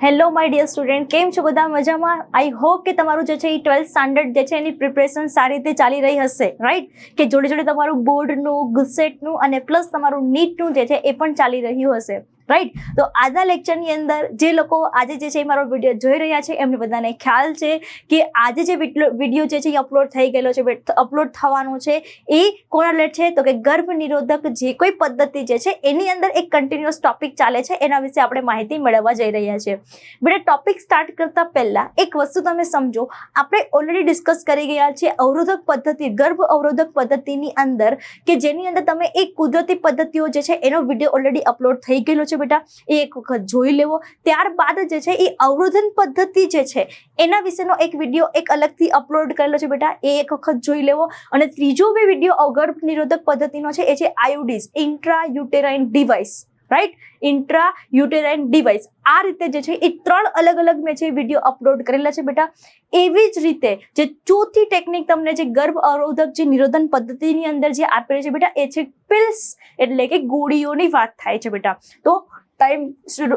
Hello my dear student કેમ છો બધા? મજામાં? આઈ હોપ કે તમારું જે છે એ ટ્વેલ્થ સ્ટાન્ડર્ડ જે છે એની પ્રિપરેશન સારી રીતે ચાલી રહી હશે રાઈટ કે જોડે જોડે તમારું બોર્ડનું ગુસેટનું અને પ્લસ તમારું નીટનું જે છે એ પણ ચાલી રહ્યું હશે. રાઈટ તો આજના લેક્ચરની અંદર જે લોકો આજે જે છે મારો વીડિયો જોઈ રહ્યા છે, એમને બધાને ખ્યાલ છે કે આજે જે વીડિયો જે છે એ અપલોડ થઈ ગયેલો છે અપલોડ થવાનો છે, એ કોના રિલેટ છે? તો કે ગર્ભ નિરોધક જે કોઈ પદ્ધતિ જે છે એની અંદર એક કન્ટિન્યુઅસ ટોપિક ચાલે છે, એના વિશે આપણે માહિતી મેળવવા જઈ રહ્યા છીએ. બેટા ટોપિક સ્ટાર્ટ કરતા પહેલા એક વસ્તુ તમે સમજો, આપણે ઓલરેડી ડિસ્કસ કરી ગયા છીએ અવરોધક પદ્ધતિ, ગર્ભ અવરોધક પદ્ધતિની અંદર કે જેની અંદર તમે એક કુદરતી પદ્ધતિઓ જે છે એનો વીડિયો ઓલરેડી અપલોડ થઈ ગયેલો છે બેટા? એ એક વખત જોઈ લેવો. ત્યારબાદ જે છે એ અવરોધન પદ્ધતિ જે છે, એના વિશેનો એક વીડિયો એક અલગથી અપલોડ કરેલો છે બેટા. એ એક વખત જોઈ લેવો. અને ત્રીજો બી વીડિયો અગર્ભ નિરોધક પદ્ધતિનો છે, એ છે IUDs intrauterine device right intrauterine device આ રીતે જે છે એ ત્રણ અલગ અલગ મેં જે વીડિયો અપલોડ કરેલા છે બેટા. એવી જ રીતે જે ચોથી ટેકનિક તમને જે ગર્ભ અવરોધક જે નિરોધન પદ્ધતિની અંદર જે આપેલી છે બેટા, એ છે પિલ્સ એટલે કે ગોળીઓની વાત થાય છે બેટા. તો ટાઈમ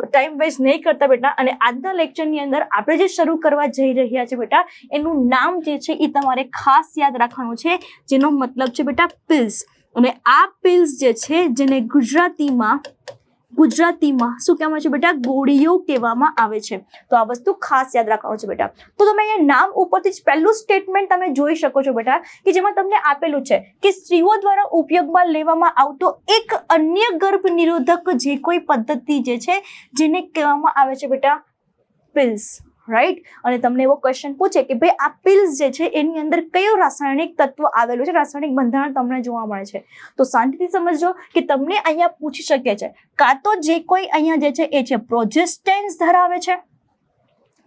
ટાઈમ વેસ્ટ નહીં કરતા બેટા. અને આજના લેક્ચરની અંદર આપણે જે શરૂ કરવા જઈ રહ્યા છે બેટા, એનું નામ જે છે એ તમારે ખાસ યાદ રાખવાનું છે, જેનો મતલબ છે બેટા પિલ્સ અને આ પિલ્સ જે છે, જેને ગુજરાતીમાં ગુજરાતીમાં શું કહેવામાં છે બેટા? ગોળીઓ કહેવામાં આવે છે. તો આ વસ્તુ ખાસ યાદ રાખવાનું છે બેટા. તો તમે અહીંયા નામ ઉપરથી જ પહેલું સ્ટેટમેન્ટ તમે જોઈ શકો છો બેટા, કે જેમાં તમને આપેલું છે કે સ્ત્રીઓ દ્વારા ઉપયોગમાં લેવામાં આવતો એક અન્ય ગર્ભ નિરોધક જે કોઈ પદ્ધતિ જે છે, જેને કહેવામાં આવે છે બેટા? પિલ્સ રાઈટ અને તમને એવો ક્વેશ્ચન પૂછે કે ભાઈ, આ પિલ્સ જે છે, એની અંદર કયું રાસાયણિક તત્વ આવેલું છે? રાસાયણિક બંધારણ તમને જોવા મળે છે. તો શાંતિથી સમજજો કે તમને અહીંયા પૂછી શકે છે. કાં તો જે કોઈ અહીંયા જે છે, એ છે પ્રોજેસ્ટેન્સ ધરાવે છે.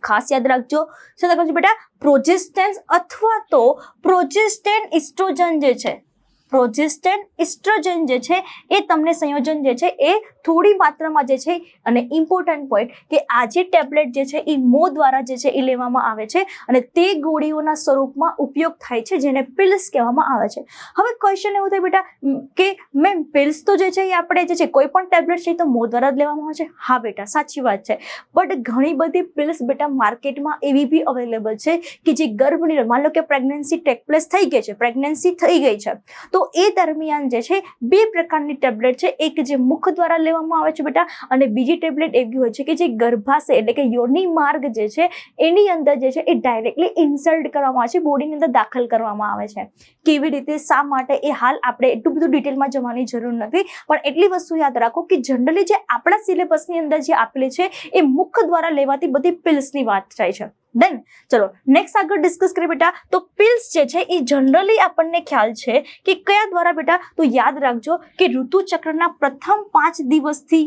ખાસ યાદ રાખજો. શું છે બેટા? પ્રોજેસ્ટેન્સ અથવા તો પ્રોજેસ્ટેન ઇસ્ટ્રોજન જે છે પ્રોજેસ્ટેન ઇસ્ટ્રોજન જે છે એ તમને સંયોજન જે છે એ થોડી માત્રામાં જે છે અને ઇમ્પોર્ટન્ટ પોઈન્ટ કે આ જે ટેબ્લેટ જે છે એ મો દ્વારા જે છે એ લેવામાં આવે છે અને તે ગોળીઓના સ્વરૂપમાં ઉપયોગ થાય છે જેને પિલ્સ કહેવામાં આવે છે. હવે ક્વેશ્ચન એવું થાય બેટા કે મેમ પિલ્સ તો જે છે એ આપણે જે છે કોઈ પણ ટેબ્લેટ છે તો મો દ્વારા જ લેવામાં આવે છે? હા બેટા, સાચી વાત છે. બટ ઘણી બધી પિલ્સ બેટા માર્કેટમાં એવી બી અવેલેબલ છે કે જે ગર્ભની, માન લો કે પ્રેગ્નન્સી ટેક પ્લેસ થઈ ગઈ છે પ્રેગ્નન્સી થઈ ગઈ છે. તો એ દરમિયાન જે છે, બે પ્રકારની ટેબ્લેટ છે. એક જે મુખ દ્વારા લેવામાં આવે છે બેટા, અને બીજી ટેબ્લેટ એવી હોય છે કે જે ગર્ભાશય એટલે કે યોની માર્ગ જે છે, એની અંદર જે છે, એ ડાયરેક્ટલી ઇન્સલ્ટ કરવામાં આવે છે, બોડીની અંદર દાખલ કરવામાં આવે છે. કેવી રીતે, શા માટે, એ હાલ આપણે એટલું બધું ડિટેલમાં જવાની જરૂર નથી, પણ એટલી વસ્તુ યાદ રાખો કે જનરલી જે આપણા સિલેબસની અંદર જે આપેલી છે, એ મુખ દ્વારા લેવાતી બધી પિલ્સની વાત થાય છે. ડન ચલો નેક્સ્ટ આગળ ડિસ્કસ કરીએ બેટા, તો પિલ્સ જે છે એ જનરલી આપણને ખ્યાલ છે કે કયા દ્વારા બેટા, તો યાદ રાખજો કે ઋતુચક્રના પ્રથમ પાંચ દિવસથી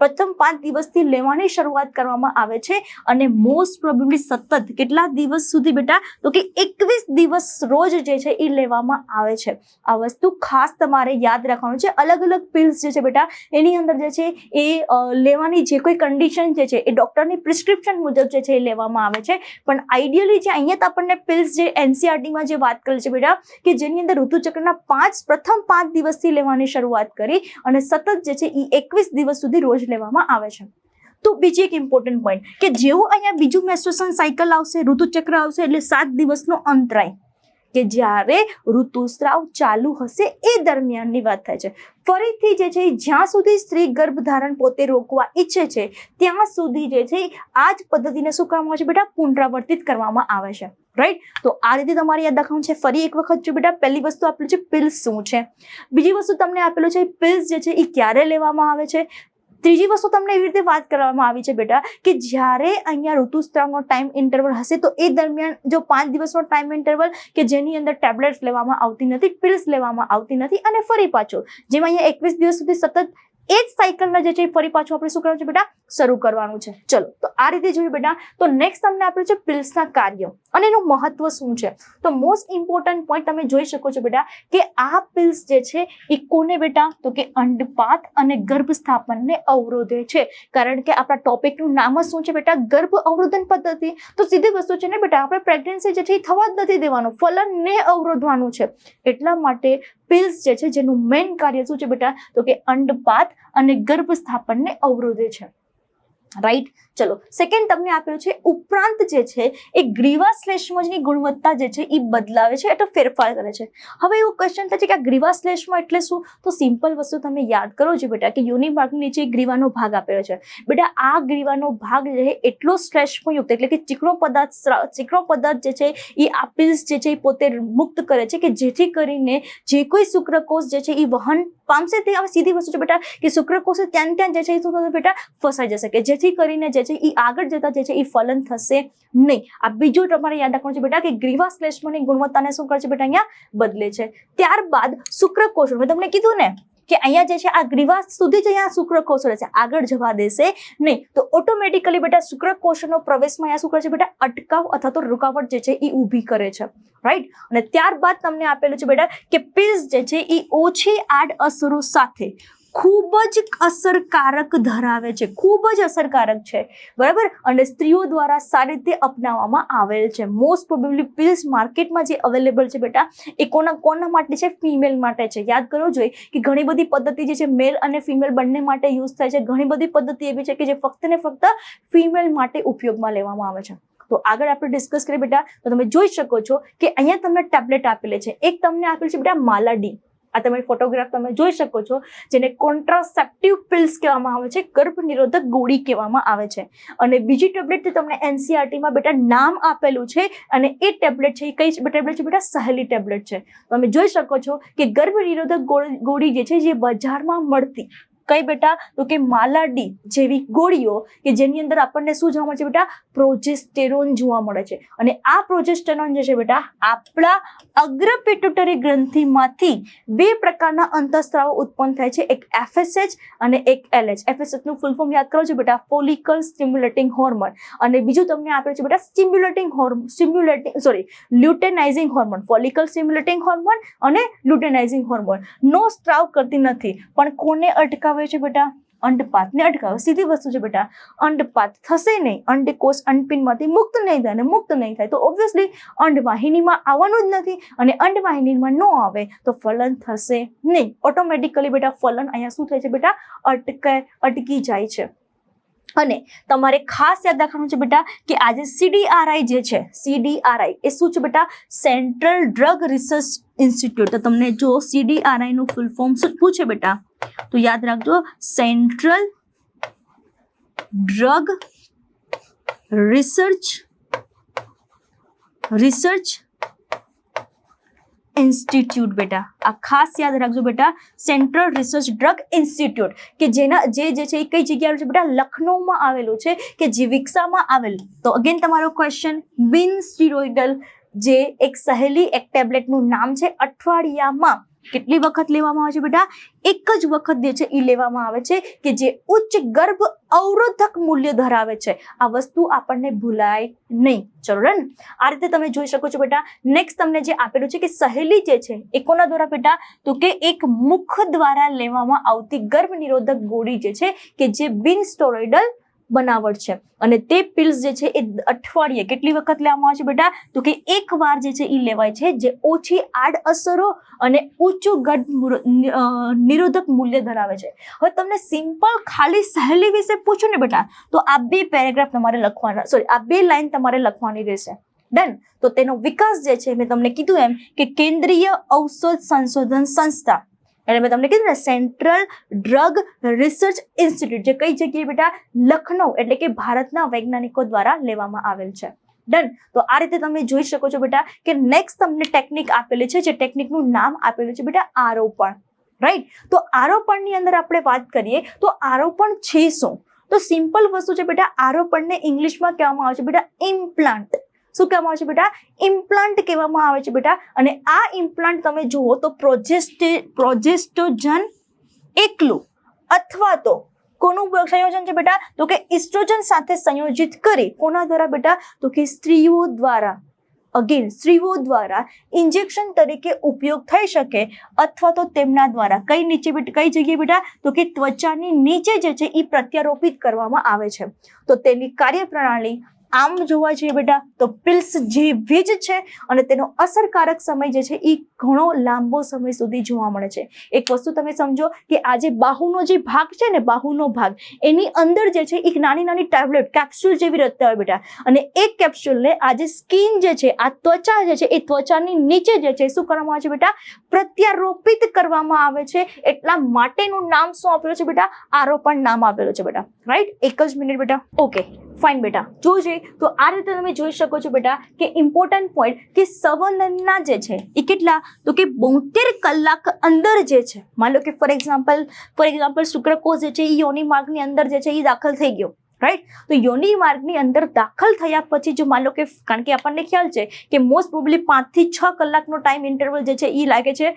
પ્રથમ પાંચ દિવસથી લેવાની શરૂઆત કરવામાં આવે છે અને મોસ્ટ પ્રોબેબલી સતત કેટલા દિવસ સુધી બેટા? તો કે એકવીસ દિવસ રોજ જે છે એ લેવામાં આવે છે. આ વસ્તુ ખાસ તમારે યાદ રાખવાનું છે. અલગ અલગ પિલ્સ જે છે બેટા, એની અંદર જે છે એ લેવાની જે કોઈ કન્ડિશન જે છે એ ડૉક્ટરની પ્રિસ્ક્રિપ્શન મુજબ જે છે એ લેવામાં આવે છે. પણ આઈડિયલી જે અહીંયા તો આપણને પિલ્સ જે એનસીઆરટીમાં જે વાત કરેલ છે બેટા, કે જેની અંદર ઋતુચક્રના પાંચ, પ્રથમ પાંચ દિવસથી લેવાની શરૂઆત કરી અને સતત જે છે એ એકવીસ દિવસ સુધી રોજ લેવામાં આવે છે. તો બીજી એક ઇમ્પોર્ટન્ટ પોઈન્ટ કે જેવું અહીંયા બીજું મેસ્ટ્રેશન સાયકલ આવશે, ઋતુચક્ર આવશે, એટલે સાત દિવસનો અંતરાય. કે જ્યારે ઋતુસ્રાવ ચાલુ હશે એ દરમિયાનની વાત થાય છે. ફરીથી જે છે જ્યાં સુધી સ્ત્રી ગર્ભધારણ પોતે રોકવા ઈચ્છે છે, ત્યાં સુધી જે છે આ જ પદ્ધતિને શું કરવામાં આવે છે બેટા? પુનરાવર્તિત કરવામાં આવે છે. રાઈટ તો આ રીતે તમારે યાદ રાખવાનું છે. ફરી એક વખત જો બેટા, પહેલી વસ્તુ આપેલું છે પિલ્સ શું છે? બીજી વસ્તુ તમને આપેલું છે પિલ્સ જે છે એ ક્યારે લેવામાં આવે છે? ત્રીજી વસ્તુ તમને એવી રીતે વાત કરવામાં આવી છે બેટા, કે જ્યારે અહીંયા ઋતુસ્ત્રાવનો ટાઈમ ઇન્ટરવલ હશે, તો એ દરમિયાન જો પાંચ દિવસનો ટાઈમ ઇન્ટરવલ કે જેની અંદર ટેબ્લેટ્સ લેવામાં આવતી નથી પિલ્સ લેવામાં આવતી નથી અને ફરી પાછું, જેમાં અહીંયા એકવીસ દિવસ સુધી સતત એ જ સાયકલના જે છે ફરી પાછું આપણે શું કરવાનું છે બેટા? શરૂ કરવાનું છે. ચલો, તો આ રીતે જોયું બેટા. તો નેક્સ્ટ તમને આપ્યું છે પિલ્સના કાર્ય. અને એનું મહત્વ શું છે? તો મોસ્ટ ઇમ્પોર્ટન્ટ પોઈન્ટ તમે જોઈ શકો છો બેટા કે આ પિલ્સ જે છે એ કોને બેટા? તો કે અંડપાત અને ગર્ભ સ્થાપનને અવરોધે છે. કારણ કે આપણા ટોપિકનું નામ જ શું છે બેટા? ગર્ભ અવરોધન પદ્ધતિ. તો સીધી વસ્તુ છે ને બેટા, આપણે પ્રેગ્નન્સી જે છે એ થવા જ નથી દેવાનું. ફલનને અવરોધવાનું છે. એટલા માટે પિલ્સ જે છે, જેનું મેઇન કાર્ય શું છે બેટા? તો કે અંડપાત અને ગર્ભ સ્થાપનને અવરોધે છે. રાઈટ ચલો સેકન્ડ તમને આપેલું છે, ઉપરાંત જે છે, એ ગ્રીવા શ્લેષ્મજની ગુણવત્તા જે છે એ બદલાવે છે એટલે ફેરફાર કરે છે. હવે એવું ક્વેશ્ચન થાય છે કે આ ગ્રીવા શ્લેષ્મ એટલે શું? તો સિમ્પલ વસ્તુ તમે યાદ કરો છો બેટા, કે યોની નીચે ગ્રીવાનો ભાગ આપેલો છે. બેટા, આ ગ્રીવાનો ભાગ જે છે, એટલો શ્લેષ્મયુક્ત એટલે કે ચીકણો પદાર્થ ચીકણો પદાર્થ જે છે એ આપીલ્સ જે છે એ પોતે મુક્ત કરે છે કે જેથી કરીને જે કોઈ શુક્રકોષ જે છે એ વહન પામશે તે હવે સીધી વસ્તુ છે, બેટા, કે શુક્રકોષ ત્યાં ત્યાં જે છે એ શું થશે, બેટા, ફસાઈ જશે, કે જેથી કરીને જે છે એ આગળ જતા જે છે એ ફલન થશે નહીં. આ બીજું તમારે યાદ રાખવાનું છે, બેટા, કે ગ્રીવા શ્લેષ્મની ગુણવત્તાને શું કરે છે, બેટા, અહીંયા બદલે છે. ત્યારબાદ શુક્રકોષો, મેં તમને કીધું ને કે અહીંયા જે છે આ ગ્રીવાસ સુધી જ અહીંયા શુક્રકોષો રહેશે આગળ જવા દેશે નહીં. તો ઓટોમેટિકલી બેટા શુક્રકોષનો પ્રવેશમાં અહીંયા શું કરે છે બેટા? અટકાવ અથવા તો રૂકાવટ જે છે એ ઊભી કરે છે. રાઈટ અને ત્યારબાદ તમને આપેલું છે બેટા કે પીઝ જે છે એ ઓછી આડ અસરો સાથે ખૂબ જ અસરકારક ધરાવે છે. ખૂબ જ અસરકારક છે. બરાબર? અને સ્ત્રીઓ દ્વારા સારી રીતે અપનાવવામાં આવેલ છે. મોસ્ટ પ્રોબેબલી પિલ્સ માર્કેટમાં જે અવેલેબલ છે બેટા, એ કોના કોના માટે છે? ફિમેલ માટે છે. યાદ કરવો જોઈએ કે ઘણી બધી પદ્ધતિ જે છે મેલ અને ફિમેલ બંને માટે યુઝ થાય છે. ઘણી બધી પદ્ધતિ એવી છે કે જે ફક્ત ને ફક્ત ફિમેલ માટે ઉપયોગમાં લેવામાં આવે છે. તો આગળ આપણે ડિસ્કસ કરીએ બેટા. તો તમે જોઈ શકો છો કે અહીંયા તમને ટેબ્લેટ આપેલી છે. એક તમને આપેલ છે બેટા માલાડી આ તમે ફોટોગ્રાફ તમે જોઈ શકો છો, જેને કોન્ટ્રાસેપ્ટિવ પિલ્સ કહેવામાં આવે છે ગર્ભ નિરોધક ગોળી કહેવામાં આવે છે. અને બીજી ટેબ્લેટ તમને એનસીઆરટીમાં બેટા નામ આપેલું છે, અને એ ટેબ્લેટ છે, એ કઈ ટેબ્લેટ છે બેટા, સહેલી ટેબ્લેટ છે. તમે જોઈ શકો છો કે ગર્ભ નિરોધક ગોળી જે છે, જે બજારમાં મળતી કઈ બેટા? તો કે માલાડી જેવી ગોળીઓ કે જેની અંદર આપણને શું જોવા મળે છે બેટા? પ્રોજેસ્ટેરોન જોવા મળે છે. અને આ પ્રોજેસ્ટેરોન જે છે બેટા, આપણા અગ્ર પિટ્યુટરી ગ્રંથિમાંથી બે પ્રકારના અંતઃસ્ત્રાવો ઉત્પન્ન થાય છે. એક એફએસએચ અને એક એલએચ એફએસએચનું ફૂલ ફોર્મ યાદ કરો છો બેટા? ફોલિકલ સ્ટિમ્યુલેટિંગ હોર્મોન અને બીજું તમને આપે છે બેટા stimulating hormone stimulating sorry luteinizing hormone follicle stimulating hormone અને લ્યુટેનાઇઝિંગ હોર્મોન નો સ્ત્રાવ કરતી નથી. પણ કોને અટકાવે છે બેટા? અંડપાતને અટકાવે, સીધી વસ્તુ છે બેટા. અંડપાત થશે નહીં. અંડકોષ અંડપિનમાંથી મુક્ત નહીં થાય અને મુક્ત નહીં થાય તો ઓબ્વિયસલી અંડવાહિનીમાં આવવાનું જ નથી અને અંડવાહિનીમાં ન આવે તો ફલન થશે નહીં. ઓટોમેટિકલી બેટા ફલન અહીંયા શું થાય છે બેટા? અટકે, અટકી જાય છે. અને તમારે ખાસ યાદ રાખવાનું છે બેટા કે આજે સીડીઆરઆઈ જે છે સીડીઆરઆઈ એ શું છે બેટા? સેન્ટ્રલ ડ્રગ રિસર્ચ ઇન્સ્ટિટ્યૂટ તો તમને જો સીડીઆરઆઈનું ફૂલ ફોર્મ શું પૂછે બેટા? તો યાદ રાખજો central drug research research institute બેટા. આ ખાસ યાદ રાખજો બેટા સેન્ટ્રલ રિસર્ચ ડ્રગ ઇન્સ્ટિટ્યૂટ કે જેના, જે જે છે એ કઈ જગ્યાએ છે બેટા? લખનૌમાં આવેલું છે, કે જે વિકસામાં આવેલું. તો અગેન તમારો ક્વેશ્ચન બિન સ્ટીરોઇડલ જે એક સહેલી એક ટેબ્લેટનું નામ છે. અઠવાડિયામાં કેટલી વખત લેવામાં આવે છે બેટા? એક જ વખત જે છે એ લેવામાં આવે છે કે જે ઉચ્ચ ગર્ભ અવરોધક મૂલ્ય ધરાવે છે. આ વસ્તુ આપણને ભૂલાય નહીં. ચલો ને આ રીતે તમે જોઈ શકો છો બેટા. નેક્સ્ટ તમને જે આપેલું છે કે સહેલી જે છે એ કોના દ્વારા બેટા? તો કે એક મુખ દ્વારા લેવામાં આવતી ગર્ભ નિરોધક ગોળી જે છે કે જે બિન સ્ટોરોઇડલ બનાવટ છે. અને તે પિલ્સ જે છે એ અઠવાડિયે, કેટલી વખત લેવામાં આવે છે બેટા? તો કે એક વાર જે છે એ લેવાય છે, જે ઓછી આડઅસરો અને ઊંચું ગઢ નિરોધક મૂલ્ય ધરાવે છે. હવે તમને સિમ્પલ ખાલી સહેલી વિશે પૂછું ને બેટા, તો આ બે પેરેગ્રાફ તમારે લખવાના સોરી આ બે લાઈન તમારે લખવાની રહેશે. ડન તો તેનો વિકાસ જે છે, મેં તમને કીધું એમ કે કેન્દ્રીય ઔષધ સંશોધન સંસ્થા એટલે મેં તમને કીધું ને સેન્ટ્રલ ડ્રગ રિસર્ચ ઇન્સ્ટિટ્યૂટ જે કઈ જગ્યાએ બેટા લખનૌ એટલે કે ભારતના વૈજ્ઞાનિકો દ્વારા લેવામાં આવેલ છે. ડન તો આ રીતે તમે જોઈ શકો છો બેટા કે નેક્સ્ટ તમને ટેકનિક આપેલી છે, જે ટેકનિકનું નામ આપેલું છે બેટા આરોપણ. રાઈટ તો આરોપણની અંદર આપણે વાત કરીએ, તો આરોપણ છે શું? તો સિમ્પલ વસ્તુ છે બેટા, આરોપણને ઇંગ્લિશમાં કહેવામાં આવે છે બેટા ઇમ્પ્લાન્ટ શું કહેવામાં આવે છે બેટા? ઇમ્પ્લાન્ટ કહેવામાં આવે છે બેટા. અને આ ઇમ્પ્લાન્ટ તમે જુઓ તો પ્રોજેસ્ટે પ્રોજેસ્ટોજન એકલું અથવા તો કોનું સંયોજન છે બેટા? તો કે ઇસ્ટ્રોજન સાથે સંયોજિત કરી કોના દ્વારા બેટા? તો કે સ્ત્રીઓ દ્વારા. અગેન સ્ત્રીઓ દ્વારા ઇન્જેક્શન તરીકે ઉપયોગ થઈ શકે અથવા તો તેમના દ્વારા. કઈ નીચે કઈ જગ્યાએ બેટા? તો કે ત્વચાની નીચે જે છે એ પ્રત્યારોપિત કરવામાં આવે છે. તો તેની કાર્યપ્રણાલી આમ જોવા જઈએ બેટા, તો પિલ્સ જ છે અને તેનો અસરકારક સમય જે છે એ ઘણો લાંબો સમય સુધી જોવા મળે છે. એક વસ્તુ તમે સમજો કે આજે બાહુનો જે ભાગ છે ને, બાહુનો ભાગ, એની અંદર જે છે એક નાની નાની ટેબ્લેટ કેપ્સ્યુલ જેવી રચતા હોય બેટા. અને એક કેપ્સ્યુલને આજે સ્કિન જે છે, આ ત્વચા જે છે એ ત્વચાની નીચે જે છે શું કરવામાં આવે છે બેટા? પ્રત્યારોપિત કરવામાં આવે છે. એટલા માટેનું નામ શું આપેલું છે બેટા? આરોપણ નામ આપેલું છે બેટા. રાઈટ એક જ મિનિટ બેટા. ઓકે ફાઇન બેટા. જોજે. તો આ રીતે તમે જોઈ શકો છો બેટા કે ઇમ્પોર્ટન્ટ પોઈન્ટ કે સંવનનના જે છે, એ કેટલા? તો કે બોતેર કલાક અંદર જે છે. માન લો કે ફોર એક્ઝામ્પલ ફોર એક્ઝામ્પલ શુક્રકોષ જે છે એ યોની માર્ગની અંદર જે છે, એ દાખલ થઈ ગયો. રાઈટ તો યોની માર્ગની અંદર દાખલ થયા પછી જો માન લો કે, કારણ કે આપણને ખ્યાલ છે કે મોસ્ટ પ્રોબ્લી પાંચથી છ કલાકનો ટાઈમ ઇન્ટરવલ જે છે એ લાગે છે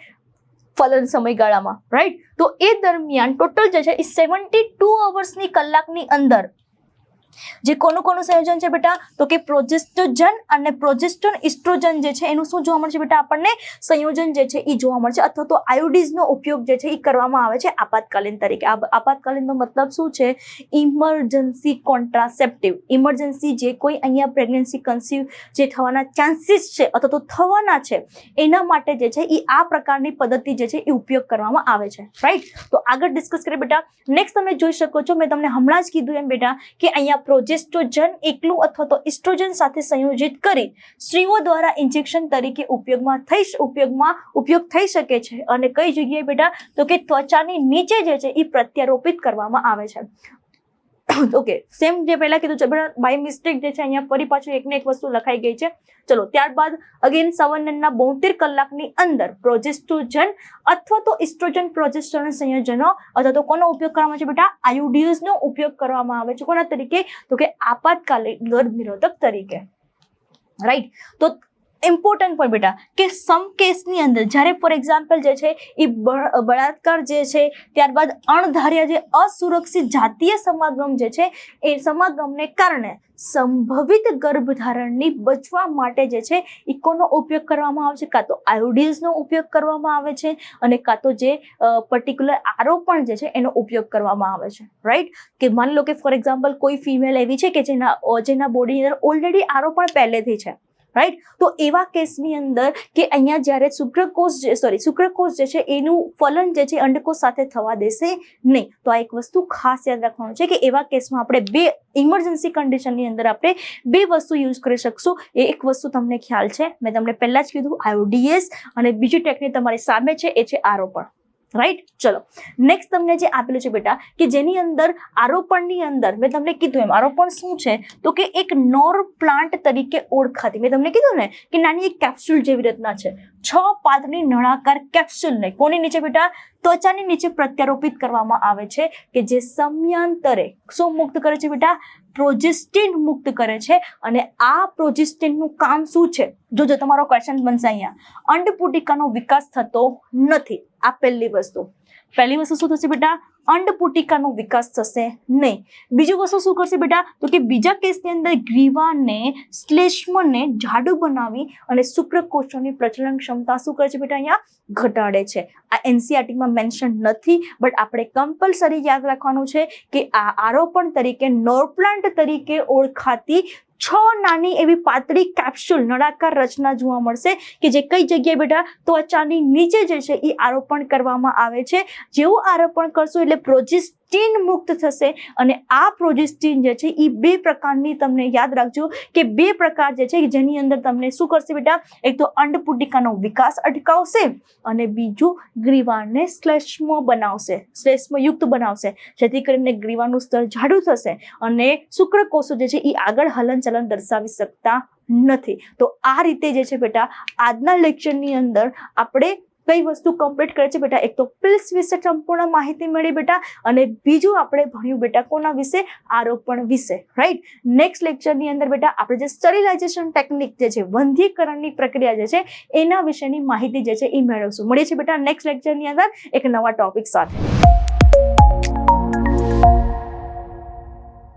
ફલન સમયગાળામાં. રાઈટ તો એ દરમિયાન ટોટલ જે છે એ સેવન્ટી ટુ અવર્સની કલાકની અંદર જે કોનું કોનું સંયોજન છે બેટા? તો કે પ્રોજેસ્ટોજન અને પ્રોજેસ્ટોન ઇસ્ટ્રોજન જે છે, એનું શું જોવા મળશે બેટા આપણને? સંયોજન જે છે એ જોવા મળશે. અથવા તો આયોડીઝનો ઉપયોગ જે છે એ કરવામાં આવે છે આપાતકાલીન તરીકે. આપાતકાલીનનો મતલબ શું છે? Emergency contraceptive. ઇમરજન્સી જે કોઈ અહીંયા પ્રેગ્નન્સી કન્સીવ જે થવાના ચાન્સીસ છે અથવા તો થવાના છે, એના માટે જે છે એ આ પ્રકારની પદ્ધતિ જે છે એ ઉપયોગ કરવામાં આવે છે. રાઈટ તો આગળ ડિસ્કસ કરીએ બેટા. નેક્સ્ટ તમે જોઈ શકો છો, મેં તમને હમણાં જ કીધું એમ બેટા કે અહીંયા પ્રોજેસ્ટોજન એકલું અથવા તો ઇસ્ટ્રોજન સાથે સંયોજિત કરી સ્ત્રીઓ દ્વારા ઇન્જેક્શન તરીકે ઉપયોગમાં થઈ ઉપયોગમાં ઉપયોગ થઈ શકે છે. અને કઈ જગ્યાએ બેટા? તો કે ત્વચાની નીચે જે છે એ પ્રત્યારોપિત કરવામાં આવે છે. ઓકે સેમ જે પહેલા કીધું છે બાય મિસ્ટેક જે છે, અહીંયા ફરી પાછું એકને એક વસ્તુ લખાઈ ગઈ છે. ચલો, ત્યારબાદ અગેન સંવનનના બોતેર કલાકની અંદર પ્રોજેસ્ટ્રોજન અથવા તો ઇસ્ટ્રોજન પ્રોજેસ્ટ્રોન સંયોજનો અથવા તો કોનો ઉપયોગ કરવામાં આવે છે બેટા? આયુડિયુઝનો ઉપયોગ કરવામાં આવે છે. કોના તરીકે? તો કે આપાતકાલીન ગર્ભ નિરોધક તરીકે. રાઈટ તો ઇમ્પોર્ટન્ટ પણ બેટા, કે સમ કેસની અંદર જ્યારે ફોર એક્ઝામ્પલ જે છે એ બળ- બળાત્કાર જે છે, ત્યારબાદ અણધાર્યા જે અસુરક્ષિત જાતીય સમાગમ જે છે, એ સમાગમને કારણે સંભવિત ગર્ભધારણની બચવા માટે જે છે એ કોનો ઉપયોગ કરવામાં આવે છે? કાં તો આયોડિઝનો ઉપયોગ કરવામાં આવે છે અને કાં તો જે પર્ટિક્યુલર આરોપણ જે છે એનો ઉપયોગ કરવામાં આવે છે રાઈટ કે માની લો કે ફોર એક્ઝામ્પલ કોઈ ફિમેલ એવી છે કે જેના જેના બોડીની અંદર ઓલરેડી આરોપણ પહેલેથી છે. રાઈટ તો એવા કેસની અંદર કે અહીંયા જ્યારે શુક્રકોષ જે સોરી શુક્રકોષ જે છે, એનું ફલન જે છે, અંડકોષ સાથે થવા દેશે નહીં. તો આ એક વસ્તુ ખાસ યાદ રાખવાનું છે કે એવા કેસમાં આપણે બે ઇમરજન્સી કન્ડિશનની અંદર આપણે બે વસ્તુ યુઝ કરી શકશું. એ એક વસ્તુ તમને ખ્યાલ છે. મેં તમને પહેલા જ કીધું આયોડીએસ અને બીજી ટેકનિક તમારી સામે છે, એ છે આરોપણ. રાઈટ ચલો. નેક્સ્ટ તમને જે આપેલું છે બેટા, કે જેની અંદર આરોપણની અંદર, મેં તમને કીધું એમ, આરોપણ શું છે? તો કે એક નોર પ્લાન્ટ તરીકે ઓળખાતી. મેં તમને કીધું ને, કે નાની એક કેપ્સ્યુલ જેવી રીતના છે. છ પાતળી નળાકાર કેપ્સ્યુલને કોની નીચે બેટા? ત્વચાની નીચે પ્રત્યારોપિત કરવામાં આવે છે કે જે સમયાંતરે શું મુક્ત કરે છે બેટા? પ્રોજેસ્ટિન મુક્ત કરે છે અને આ પ્રોજેસ્ટિનનું કામ શું છે? જોજો, તમારો ક્વેશ્ચન બનશે અહીંયા. અંડપુટિકાનો વિકાસ થતો નથી. આ પહેલી વસ્તુ. પહેલી વસ્તુ શું થશે બેટા? અંડપુટિકાનો વિકાસ થશે નહીં. બીજું વસ્તુ શું કરશે બેટા? તો કે બીજા કેસની અંદર ગ્રીવાને, શ્લેષ્મને જાડું બનાવી અને શુક્રકોષોની પ્રચલન ક્ષમતા શું કરે છે બેટા અહીંયા? ઘટાડે છે. આ એનસીઆરટીમાં મેન્શન નથી, બટ આપણે કમ્પલસરી યાદ રાખવાનું છે કે આ આરોપણ તરીકે, નોરપ્લાન્ટ તરીકે ઓળખાતી છ નાની એવી પાતળી કેપ્સ્યુલ નળાકાર રચના જોવા મળશે કે જે કઈ જગ્યાએ બેટા ત્વચાની નીચે જે છે એ આરોપણ કરવામાં આવે છે. જેવું આરોપણ કરશો એટલે પ્રોજેસ્ટિન મુક્ત થશે અને આ પ્રોજેસ્ટિન જે છે એ બે પ્રકારની તમને યાદ રાખજો કે બે પ્રકાર જે છે જેની અંદર તમને શું કરશે બેટા? એક તો અંડપુટિકાનો વિકાસ અટકાવશે અને બીજું ગ્રીવાને શ્લેષ્મ બનાવશે, શ્લેષ્મયુક્ત બનાવશે, જેથી કરીને ગ્રીવાનું સ્તર જાડું થશે અને શુક્રકોષો જે છે એ આગળ હલનચલન દર્શાવી શકતા નથી. તો આ રીતે જે છે બેટા, આજના લેક્ચરની અંદર આપણે કઈ વસ્તુ કમ્પ્લીટ કરે છે બેટા? એક તો પિલ્સ વિશે સંપૂર્ણ માહિતી મળી બેટા અને બીજું આપણે ભણ્યું બેટા કોના વિશે? આરોપણ વિશે રાઈટ નેક્સ્ટ લેક્ચરની અંદર બેટા આપણે જે સ્ટરીલાઇઝેશન ટેકનિક જે છે, વંધ્યીકરણની પ્રક્રિયા જે છે, એના વિશેની માહિતી જે છે એ મેળવશું. મળીએ છીએ બેટા નેક્સ્ટ લેક્ચરની અંદર એક નવા ટોપિક સાથે.